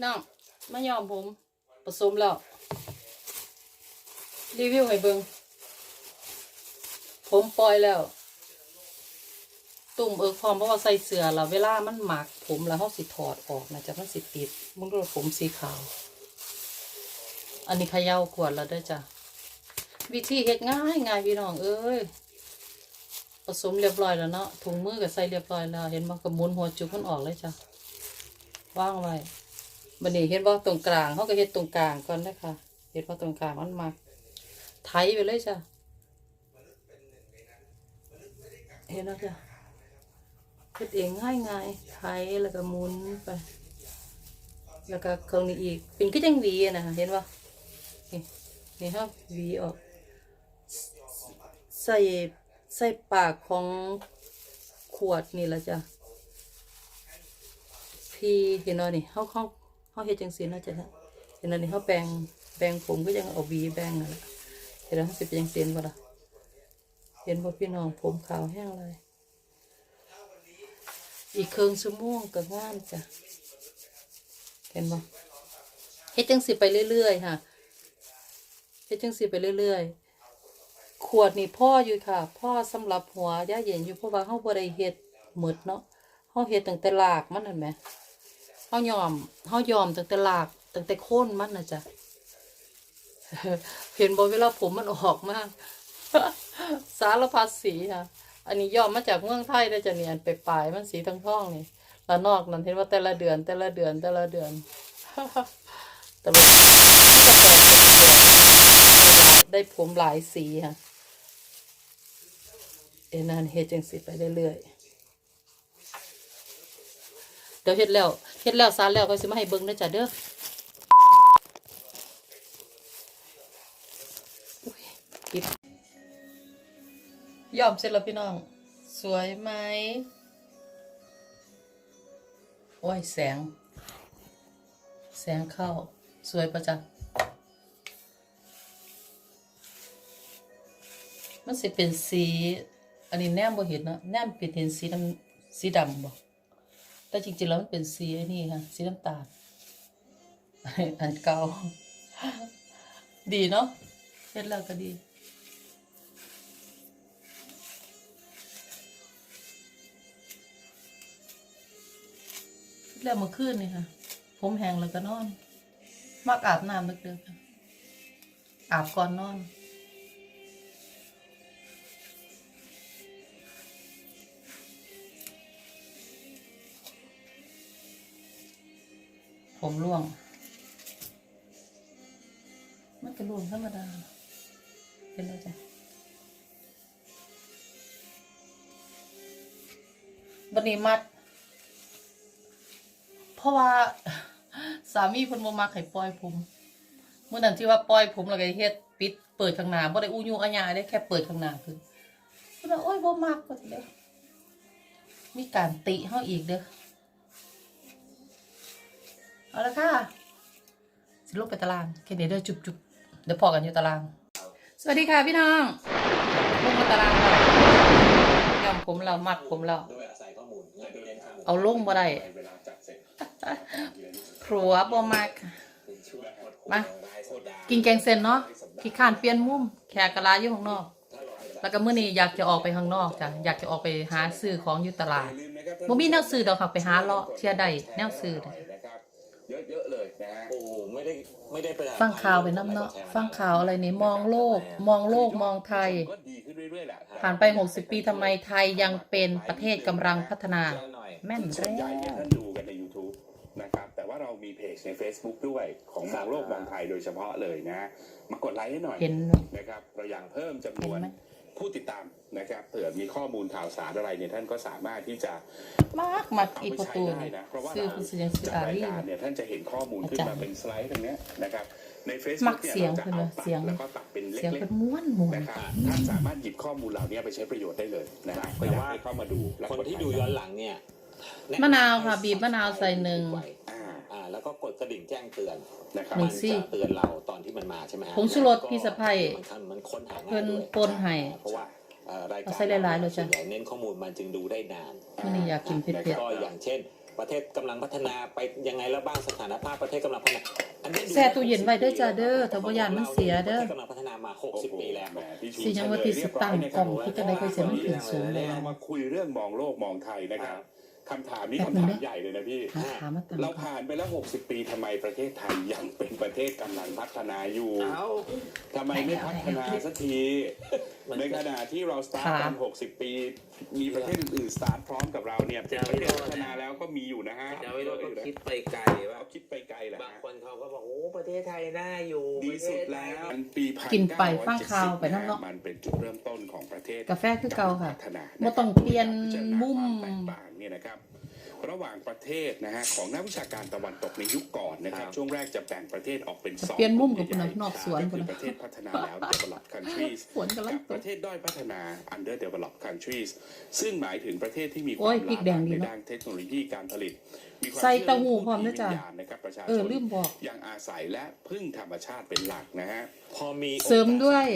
น้องมายอมผมผสมแล้วรีวิวให้เบิงผมปล่อยแล้ว ตุ่มเอิกพร้อมเพราะว่าใส่เสื้อแล้วเวลามันหมักผมแล้วเขาสิถอดออกนะจะมันสิติดมึงดูผมสีขาว อันนี้ขย่าขวดแล้วเด้วยจ้ะวิธีเฮ็ดง่ายง่ายพี่น้องเอ้ยผสมเรียบร้อยแล้วเนาะถุงมือก็ใส่เรียบร้อยแล้ว เห็นบ่ก็หมุนหัวจุกมันออกเลยจ้ะว่างไว้ บัดนี้เห็นบ่าตรงกลางเขาก็เฮ็ดตรงกลางก่อนนะคะเห็นบ่ตรงกลางมันมักไถไปเลยจ้ะเห็นแล้วจ้ะเฮ็ดเองง่ายง่ายๆไถแล้วก็มุนไป แล้วก็เครื่องนี้อีกเป็นก็จังวีนะเห็นบ่นี่นี่ครับวีออกใส่ใส่ปากของขวดนี่ละจ้ะพี่เห็นเนานี่เฮาเฮา เฮาเฮ็ดจังซี่เนะจ้ะเห็นเนนี่เฮาแปรงแปรงผมก็ยังเอาหวีแปรงนั่ะเห็นแล้วเฮาสิเป็นจังซี่บ่ล่ะเห็นบ่พี่น้องผมขาวแห้งเลย อีกเครึ่งชั่วโมงก็งามจ้ะเห็นบ่เฮ็ดจังซีไปเรื่อยๆค่ะเฮ็ดจังซีไปเรื่อยๆขวดนี่พ่ออยู่ค่ะ พ่อสำหรับหัวย่าเย็นอยู่เพราะว่าเฮาบ่ได้เฮ็ดหมดเนาะเฮาเฮ็ดตั้งแต่รากมันนั่นแหม เฮายอมเฮายอมตั้งแต่รากตั้งแต่โค่นมันนะจ้ะเห็นบ่เวลาผมมันออกมาก สารพัดสีค่ะอันนี้ยอมมาจากเมืองไทยได้จะเนี่ยอันไปปลายมันสีทองท้องนี่แล้วนอกนั้นเห็นว่าแต่ละเดือน แต่ละเดือนแต่ละเดือนแต่ละมันก็แปลกเป็นเดือนได้ผมหลายสีค่ะเอ็นานเฮจังสิไปเรื่อยๆ เดี๋ยวเฮ็ดแล้วเฮ็ดแล้วซานแล้วก็สิมาให้เบิ่งนะจ้ะเด้อยปิดยอมเสร็จแล้วพี่น้อง สวยไหมโอ้ยแสง แสงเข้า สวยประจ๊ะมันสิเป็นสี อันนี้แนมบ่เห็นเนาะแนมเป็นเห็นสีดำสีดำบ่ แต่จริงๆแล้วมันเป็นสีนี่ค่ะ สีน้ำตาล อันเก่า ดีเนาะเฮ็ดแล้วก็ดี แล้วเมื่อคืนนี่ค่ะ ผมแห้งแล้วก็นอนมักอาบน้ำดึกๆอาบก่อนนอน ผมร่วง มันก็ร่วงธรรมดา เป็นไรจ้ะบันนี้มัด เพราะว่า สามีเพิ่นบ่มักให้ปล่อยผม เมื่อนั้นที่ว่าปล่อยผมแล้วก็เฮ็ดปิดเปิดข้างหน้าบ่ได้อู้ยูอาญาได้แค่เปิดข้างหน้าคือเพิ่นว่าโอ้ยบ่มักก็เด้อมีการติเฮาอีกเด้อ เอาละค่ะสิลูกไปตารางแค่นี้เด้อจุบจุบเดี๋ยวพอกันอยู่ตาราง สวัสดีค่ะพี่น้องลงมาตารางแล้วยอมผมเรามัดผมเราโดยอาศัยข้อมูลและโดยเน้นทางเอาได้เวลาจัดเสร็จผัวบ่มักมากินแกงเส้นเนาะขี้ข้านเปลี่ยนมุมแขกกะลาอยู่ข้างนอก แล้วก็เมื้อนี้อยากจะออกไปข้างนอกจ้ะอยากจะออกไปหาซื้อของอยู่ตลาดบ่มีแนวซื้อดอกค่ะไปหาเลาะเที่ยใดแนวซื้อ เด้อนะครับเยอะๆเลยนะฮะโอ้ไม่ได้ไม่ได้ประหยัดฟังข่าวไปน้ำเนาะฟังข่าวอะไรนี่มองโลก มองโลกมองไทย ก็ดีขึ้นเรื่อยๆแหละผ่านไป 60 ปีทำไมไทยยังเป็นประเทศกำลังพัฒนา หน่อย แม่นส่วนใหญ่แล้เนี่ยวท่านดูกันใน YouTube นะครับ แต่ว่าเรามีเพจใน Facebook ด้วยของมองโลกมองไทยโดยเฉพาะเลยนะ มากดไลค์ให้หน่อยเห็นนะครับ เราอยากเพิ่มจำนเห็นวนไหม ผู้ติดตามนะครับเผื่อมีข้อมูลข่าวสารอะไรเนี่ยท่านก็สามารถที่จะมากมักเอาอีไปประใช้ตูได้นะเพราะว่าซื้อคุณซื้อยังซื้อจากอารารียการเนี่ยท่านจะเห็นข้อมูลขึ้นมาเป็นสไลด์ตรงเนี้ยนะครับในมั Facebook กเนี่ยเสียงเราจะเพิ่นเอาว่าตัดเสียงแล้วก็ตัดเป็นเล็เสียงกเป็นม้วนม้วๆนนะครับท่านสามารถหยิบข้อมูลเหล่านี้ไปใช้ประโยชน์ได้เลยนะครับก็อยากให้เข้ามาดูและคนที่ดูย้อนหลังเนี่ยมะนาวค่ะบีบมะนาวใส่หนึ่งอ่าอ่า แล้วก็กดกระดิ่งแจ้งเตือนนะครับหนึ่มังนซี่จะเตือนเราตอนที่มันมาใช่ไหมฮะผงชูรสพี่สะใภ้มันคันมันค้นหาเพิ่ง่ายนด้วยปนให้เพราะว่าเอ่อรายการเอาใส่หลายๆเลยจ้ะส่วนใหญ่เน้นข้อมูลมันจึงดูได้นานมื้อนี้อยากกินเผ็ดๆก็อย่างเช่น ประเทศกำลังพัฒนาไปยังไงแล้วบ้างสถานภาพประเทศกำลังพัฒนาอันนี้ดูแช่ตู้เย็นไว้เด้อจ้าเด้อถ้าบ่ย้านมันเสียเด้อประทศกำลังพัฒนามา 60 ปีแล้วหมพี่ชูสิยังว่าที่สิตั้งกล้องที่จะได้ค่อยเสียมันขึ้นสูงเลยเรามาคุยเรื่องมองโลกมองไทยนะครับ คำถามนี้แป๊บนึคำงถามนะใหญ่เลยนะพี่หาถามมาตั้งเราผ่านไปแล้ว 60 ปีทำไมประเทศไทยยังเป็นประเทศกำลังพัฒนาอยู่เอาทำไมไม่พัฒนาสักทีมันในขณะที่เราสตาร์ทครักับน60 ปี มีประเทศอื่นๆสตาร์ทพร้อมกับเราเนี่ยเป็นประเทศพัฒนาแล้วก็มีอยู่นะฮะอาจารย์วิโรจน์ก็คิดไปไกลว่าเอาคิดไปไกลแหละบางคนเขาก็บอกโอ้ประเทศไทยน่าอยู่ดีสุดแล้วมันปีพักินไปฟังข่าวไปนั่นเนาะมันเป็นจุดเริ่มต้นของประเทศกาแฟคือเก่าค่ะพัฒนาบ่ต้องเปลี่ยนมุมแตกต่างเนี่ยนะครับ ระหว่างประเทศนะฮะของนักวิชาการตะวันตกในยุคก่อนนะครับครับช่วงแรกจะแบ่งประเทศออกเป็นสองเปลี่ยนมุมกับกลุ่คุณใหญ่ๆนอกสวนก็คุคืณอประเทศพัฒนาแล้ว developed countries ฝนกำลังกับตปกระเทศด้อยพัฒนา underdeveloped countries ซึ่งหมายถึงประเทศที่มีคโอ้วามยพริกแดงดีในเนอะด้านเทคโนโลยีการผลิตมีความใส่ชื่อเต้าหู้พร้อมในนะจ๊ะวิญญาณนะครับประชาเอชอนลืมบอกยังอาศัยและพึ่งธรรมชาติเป็นหลักนะฮะพอมีเสริมด้วย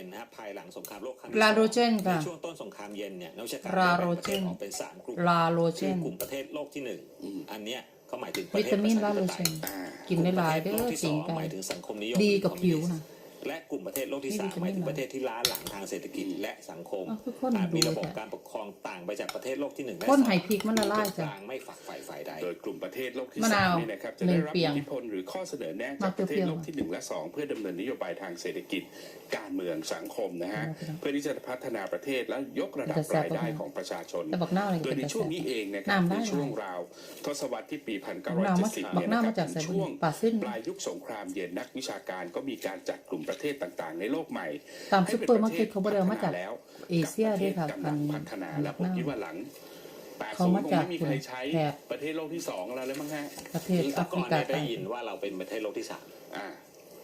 องค์การสหประชาชาติหรือ UN นะครับภายหลังสงครามโลกครั้งที่ลาสองโรเจนค่ะในช่วงต้นสงครามเย็นเนี่ยนักวิชาการลาได้โรแบ่งประเจเทศนออกเป็นสามกลุ่มลาโลเจคือนกลุ่มประเทศโลกที่หนึ่งอืมอันเนี้ยเขาหมายถึงประวิเทศตามินประลาชาโลธิปเจไตยนอ่ากินได้หลายเด้โลอกที่สสิองงไก่หมายถึงสังคมนิยมดีกับผิวนะ และกลุ่มประเทศโลกที่สามมีวิตามินหมายถึงประเทศที่ล้าหลังทางเศรษฐกิจและสังคมอ้าวคือคนอาจมีระบบดูเลยการปกครองต่างไปจากประเทศโลกที่หนึ่งและคนสองไห้พริกมันละลายกจ้ะลางไม่ฝักใฝ่ฝ่ายใดโดยกลุ่มประเทศโลกที่มะสานามวนี่นะครับจะหนึ่ได้งรับเปียงอิทธิพลหรือข้อเสนอแนะมาจากประเทศเปรี้ยวๆโลกที่หนึ่งและสองเพื่อดำเนินนโยบายทางเศรษฐกิจ การเมืองสังคมนะฮะเอาไปเพื่อที่จะพัฒนาประเทศและยกระดับแต่แซ่บรายได้มากของประชาชนแต่บักหน้าวอะไรโดยเป็นในกระช่วงแสนี้เองนะครับน้ำได้ในช่วงหลายราว ทศวรรษที่ปีบักหน้าวมา1970บักเนี่ยหน้านะคมารับจากถึใส่งบุช่วงปลาสิ้นปลายยุคสงครามเย็นนักวิชาการก็มีการจัดกลุ่มประเทศต่างๆ ในโลกใหม่ตามให้ซุปเปอร์มาร์เก็ตเขาบ่ได้เอามาจากแล้วเอเชียด้วยค่ะกับปพัระนเทศกำลังพัฒนาแล้วผมคิดว่าหลังเขา80มาคงจากไม่มีใครใช้แถบประเทศโลกที่สองแล้วเลยมั้งฮะประเทศคือแอแต่ฟก่ริอนกาเนี่ยใต้ได้ยินว่าเราเป็นประเทศโลกที่สามอ่า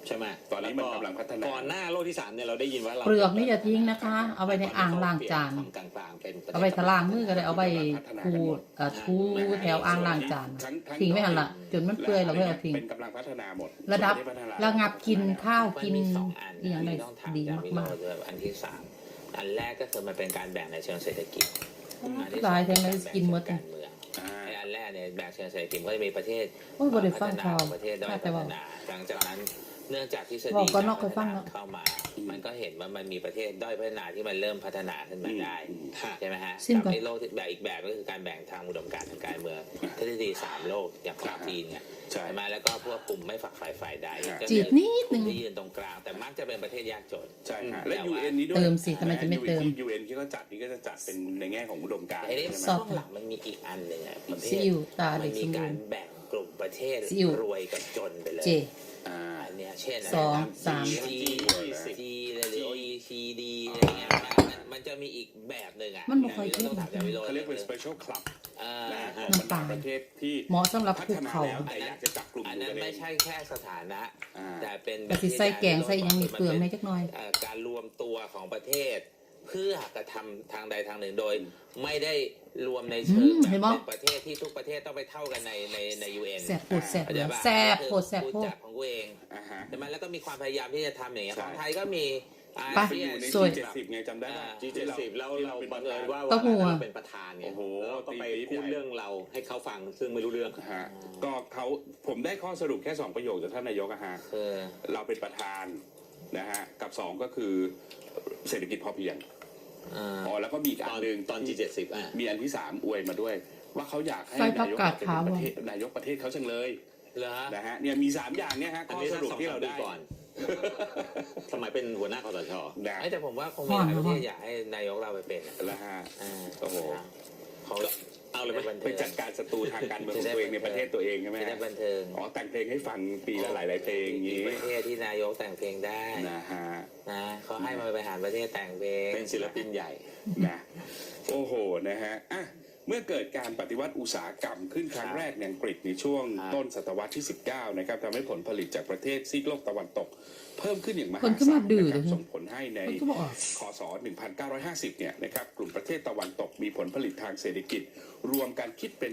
ใช่ไหมตอนนี้มันกำลังพัฒนาก่อนหน้าโลกที่สามเนี่ยเราได้ยินว่าเราเปลือกนี่อย่าทิ้งนะคะ เอาไว้ในอ่างล้างจานทำกลางๆเป็นประเทศเอาไว้ทะลางมือก็ได้เอาไว้ทูเอ่อทูแถวอ่างล้างจานทิ้งไม่หันละจนมันเปื่อยเราไม่เอาทิ้งเป็นกำลังพัฒนาหมดระดับส่วนปเทศพัฒนาระงับกินข้าวมันกินมีสองอันอหย่างไรที่ต้องถามดีอาจารย์วิโรมากจน์ด้วยอันที่สามอันแรกก็คือมันเป็นการแบ่งในเชิงเศรษฐกิจอันที่ๆหลายแทงเลยกินหมดการเมืองอ่าไอ้อันแรกเนี่ยแบ่งเชิงเศรษฐกิจก็จะมีประเทศโอ้ยบ่ได้ฟัพังฒนาข่าวประเทศด้อยแต่พัว่าฒนาหลังจากนั้น เนื่องจากทฤษบฎีอกก่อนเนอะการพัฒเคยฟังนาเนอะเข้ามา มันก็เห็นว่ามันมีประเทศด้อยพัฒนาที่มันเริ่มพัฒนาขึ้นมาได้อืมใช่ไหมฮะซิมก่อน กับไอ้โลกที่แบบอีกแบบก็คือการแบ่งทางอุดมการณ์ทางการเมืองทฤษฎีสามโลกอย่างของจีนเนี่ยใช่ ใช่ไหมแล้วก็พวกกลุ่มไม่ฝักฝ่ายฝ่ายใดครับก็จีบนิดนึง ที่ยืนตรงกลางแต่มักจะเป็นประเทศยากจน ใช่ฮะอืมและ แต่ว่า UN นี้ด้วยเติมสิทำไมจะไม่เติมยูเอ็นที่เขาจัดนี่ก็จะจัดเป็นในแง่ของอุดมการณ์ไอ้นี่ใช่ไหมสอบช่วงหลังมันมีอีกอันหนึ่งอะประเภซีทอิ๊วตามัเด็นกมีสมบูการรณ์ แบ่ง กลุ่มประเทศซีอิ๊วรวยกับจนไปเลย เจ อ่าอันเนี้ยเช่นสองะไรนะสาม G G เลยหรือ OECD อะไรเงี้ยนะมันมันจะมีอีกแบบหนึ่งอะมันบ่ค่อยเราต้องถามอาจารย์วิโรจน์เขาเรียกเป็น special club เออนะฮะน้ำตาลประเทศที่เหมาะสำหรับพัภูฒนาเขา แล้วแต่อยากจะจับกลุ่มอันอยู่นั้นกันเอไม่งใช่แค่สถานะ อ่า แต่เป็นแต่สิใส่แกงใส่หยังมีเปลืองในจักหน่อย เอ่อการรวมตัวของประเทศ เพื่อกระทำทางใดทางหนึ่งโดย ไม่ได้รวมในเชิงอืมแบบเห็นบ่เป็นประเทศที่ทุกประเทศต้องไปเท่ากันในในในยูเอ็นแสบโปดแสบเข้าใจปะแสบโปดแสบกูโปดจับของกูเองอ่าฮะใช่ไหมแล้วก็มีความพยายามที่จะทำอย่างเงี้ยใช่ ของไทยก็มีอาไป เซียนอยู่ใน สวย G70 ไงจำได้ป่ะจีเจ็ดสิบแล้วเราบังเอิญว่าเต้าหู้วันอะนั้นเราเป็นประธานเนี่ยโอ้โหแล้วเราก็ไปตีปี๊บพูดใหญ่ เรื่องเราให้เขาฟังซึ่งไม่รู้เรื่องฮะก็เขาผมได้ข้อสรุปแค่2ประโยคจากท่านนายกอะฮะคือเราเป็นประธานนะฮะกับ2ก็คือเศรษฐกิจพอเพียง อ่าอ๋อแล้วก็มีอีกตอัอนนหนึ่งตอน G70 อะ มีอันที่3อวยมาด้วย ว่าเขาอยากให้ไฟพันาบยกกาดเป็นขาวประอะเทศนายกประเทศเขาจังเลยเหรอนะฮะเนี่ยมี3อย่างเนี่ยฮะอันข้อนี้สถ้ารุปสองที่สามเราปีได้ก่อน สมัยเป็นหัวหน้าคอสช นะไอ้แต่ผมว่าคงมีหลายประเทศอยากให้นายกเราไปเป็นอะแล้วฮะ อ่าโอ้โห เขา เอาเลยไหมบันไปเทิงจัดการศัตรูทางการเมืองของตัวเองในประเทศตัวเองใช่ไหมจะได้ฮะบันเทิงอ๋อแต่งเพลงให้ฟังปีละหลายๆเพลงอย่างมีนี้ประเทศที่นายกแต่งเพลงได้นะฮะ นะเขาให้มาบริหารประเทศแต่งเพลง เป็นศิลปินใหญ่ นะโอ้โหนะฮะอะเมื่อเกิดการปฏิวัติอุตสาหกรรมขึ้นครั้งแรกในอังกฤษในช่วงครับ ต้นศตวรรษที่ 19 นะครับทำให้ผลผลิตจากประเทศซีกโลกตะวันตก เพิ่มขึ้นอย่างมหาคนขึ้นศามาลดื้อนะครับเลยส่งผลให้ในมันก็บอกออกคศ1950 เนี่ยนะครับกลุ่มประเทศตะวันตกมีผลผลิตทางเศรษฐกิจ รวมกันคิดเป็น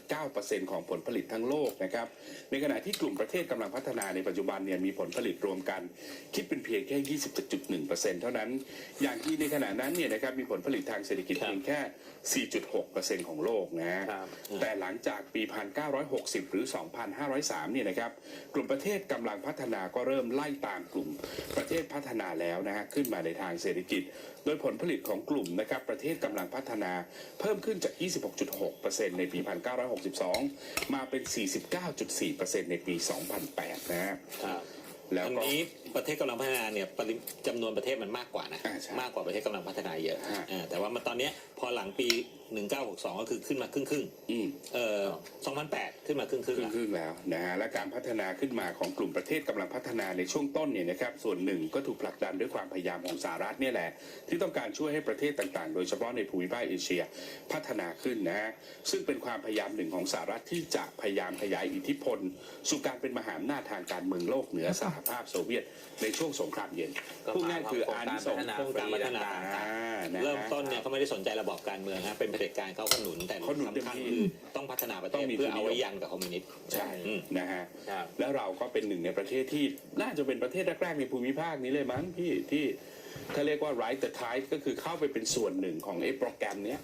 72.9%ของผลผลิตทั้งโลกนะครับ ในขณะที่กลุ่มประเทศกำลังพัฒนาในปัจจุบันเนี่ยมีผลผลิตรวมกัน คิดเป็นเพียงแค่ 27.1%เท่านั้น อย่างที่ในขณะนั้นเนี่ยนะครับมีผลผลิตทางเศรษฐกิจครับเพียงแค่ 4.6 10%ของโลกนะฮะครับแต่หลังจากปี 1960 หรือ 2503 เนี่ยนะครับกลุ่มประเทศกำลังพัฒนาก็เริ่มไล่ตามกลุ่มประเทศพัฒนาแล้วนะฮะขึ้นมาในทางเศรษฐกิจ โดยผลผลิตของกลุ่มนะครับประเทศกำลังพัฒนาเพิ่มขึ้นจาก 26.6%ในปี 1962 มาเป็น 49.4%ในปี 2008 นะฮะครับแล้วอันก็นี้ประเทศกำลังพัฒนาเนี่ยปริจำนวนประเทศมันมากกว่านะอ่าใช่มากกว่าประเทศกำลังพัฒนาเยอะฮะอ่าแต่ว่ามาตอนเนี้ยพอหลังปี 1962 ก็คือขึ้นมาครึ่งครึ่งอืมๆเอ่อ2008 ขึ้นมาครึ่งคครึ่งรึ่งครึ่งๆแล้วนะฮะและการพัฒนาขึ้นมาของกลุ่มประเทศกำลังพัฒนาในช่วงต้นเนี่ยนะครับส่วนหนึ่งก็ถูกผลักดันด้วยความพยายามของสหรัฐเนี่ยแหละ ที่ต้องการช่วยให้ประเทศต่างๆ โดยเฉพาะในภูมิภาคเอเชียพัฒนาขึ้นนะฮะซึ่งเป็นความพยายามหนึ่งของสหรัฐที่จะพยายามขยายอิทธิพล สู่การเป็นมหาอำนาจทางการเมืองโลกเหนือสหภาพโซเวียตในช่วงสงครามเย็นก็พูดง่ายๆคืออานิสงส์โครงการพัฒนาอ่านะฮะเริ่มต้นเนี่ยเขาไม่ได้สนใจระบอบการเมืองฮะเป็นเผด็จการเขาก็หนุนแต่เขาหนุนเต็มสำคัญที่คือต้องพัฒนาประเทต้อศงมีเพื่อเอาไว้ทุนนิยมยันกับคอมมิวนิสต์ใช่อืม นะฮะครับ แล้วเราก็เป็นหนึ่งในประเทศที่น่าจะเป็นประเทศแรกๆในภูมิภาคนี้เลยมั้งพี่ที่เขาเรียกว่า right the tide ก็คือเข้าไปเป็นส่วนหนึ่งของไอ้โปรแกรมเนี้ย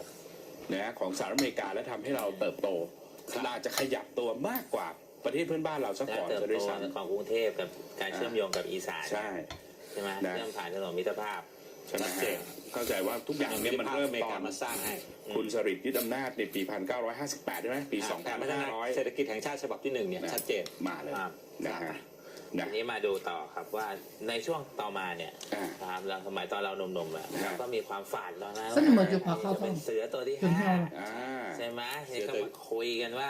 นะของสหรัฐอเมริกาและทำให้เราเติบโตเราอาจจะขยับตัวมากกว่าประเทศเพื่อนบ้านเราสักการก่อนเติบจะโตด้วยซ้ของกรุงเทพกับการเชื่อมโยงกับอีสานำใช่ ใช่ไหมนะ เชื่อมผ่านถนนมิตรภาพ ใช่ไหมชัดฮะเจนเข้าใจว่าทุกอย่างเนี้ยมันเริ่มอเมริตกาอนมาสร้างให้คุณสฤษดิ์ยึดอำนาจในปี 1958 ใช่ไหมปีการพัฒนาเศรษฐกิจแห่งชาติฉบับที่หนึ่งเนี่ยชัดเจน2500มาเลยครับนะฮะนะ ทีนี้มาดูต่อครับว่าในช่วงต่อมาเนี่ยอ่าครับเราสมัยตอนเราหนุ่มๆอะฮะเราก็มีความฝันแล้วนะสนุกเหมือนอยู่พักเข้าจะเป็นเสือตัวที่ถึงห้าเราอ่า ใช่ไหมเสืเห็นอเขาตัวมาคุยกันว่า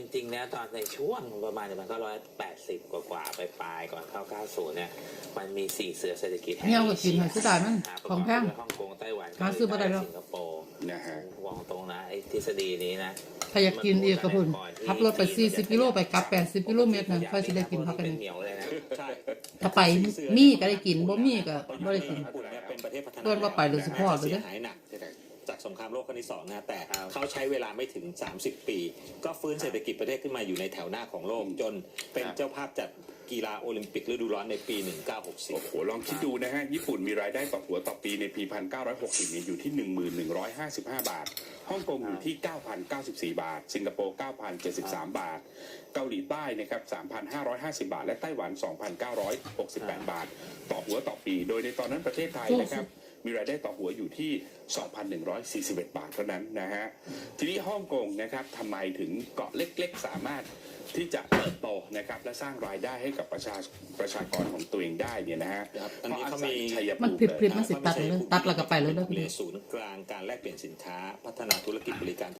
จริงๆแล้วตอนในช่วงประมาณมันก็ร้อยแปดสิบกว่าๆไปปลายๆก่อนเข้าเก้าศูนย์เนี่ยมันมีสี่เสือเศรษฐกิจแห่งเนี่ยเอาไปกินหน่อยสิได้มั้งครับของแพงประกบด้วยฮ่องกงไต้หวันหาซื้อบ่ได้หรอก สิงคโปร์นะฮะวองตรงนะไอ้ทฤษฎีนี้นะ ถ้าอยากกินอีกก็พุ่นขับรถไป 40 กิโลไปกลับ 80 กิโลเมตรนะค่อยสิได้กินพักกันเป็นนี้เหนียวเลยนะใช่ถ้าไปมีก็ได้กินบ่มีก็บ่ได้กิน ญี่ปุ่นเนี่ยเป็นประเทศพัฒนาเกินว่าไปเลยสิพ่อเลยเสีเด้ยหายหนัก จากสงครามโลกครั้งที่สองนะแต่เขาใช้เวลาไม่ถึง 30 ปี ก็ฟื้นเศรษฐกิจประเทศขึ้นมาอยู่ในแถวหน้าของโลกจนเป็นเจ้าภาพจัดกีฬาโอลิมปิกฤดูร้อนในปีโอ้1960โห ลองคิดดูนะฮะ ญี่ปุ่นมีรายได้ต่อหัวต่อปีในปี 1960เนี่ยอยู่ที่ 1155 บาท ฮ่องกงอยู่ที่ 9,094 บาท สิงคโปร์ 9,073 บาท เกาหลีใต้นะครับ 3,550 บาท และไต้หวัน 2,968 บาท ต่อหัวต่อปี โดยในตอนนั้นประเทศไทยนะครับ มีรายได้ต่อหัวอยู่ที่ 2,141 บาทเท่านั้นนะฮะ ทีนี้ฮ่องกงนะครับทำไมถึงเกาะเล็กๆ สามารถที่จะเติบโตนะครับและสร้างรายได้ให้กับประชาประชากรของตัวเองได้เนี่ยนะฮะครับอันนี้เขามีพระอศัยชัยภูมันมิผิดเลยผิดมันสิตัดเลยตัดแล้วก็ไปเลยเด้อเป็นศูนย์กลางการแลกเปลี่ยนสินค้าพัฒนาธุรกิจบริการ